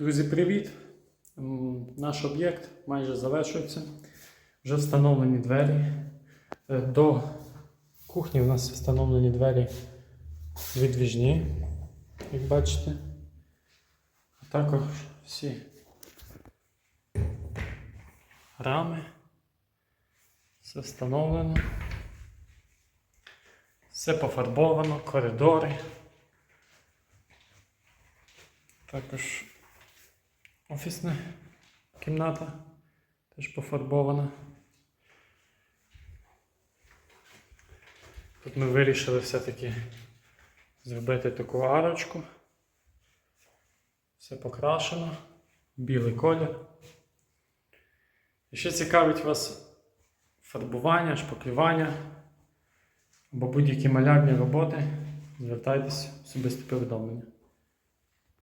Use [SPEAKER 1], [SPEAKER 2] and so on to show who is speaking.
[SPEAKER 1] Друзі, привіт! Наш об'єкт майже завершується. Вже встановлені двері. Е, До кухні у нас встановлені двері відвіжні, як бачите. А також всі рами. Все встановлено. Все пофарбовано, коридори. Також офісна кімната теж пофарбована. Тут ми вирішили все-таки зробити таку арочку. Все покрашено, білий колір. Якщо цікавить вас фарбування, шпаклювання або будь-які малярні роботи, звертайтесь в особисті повідомлення.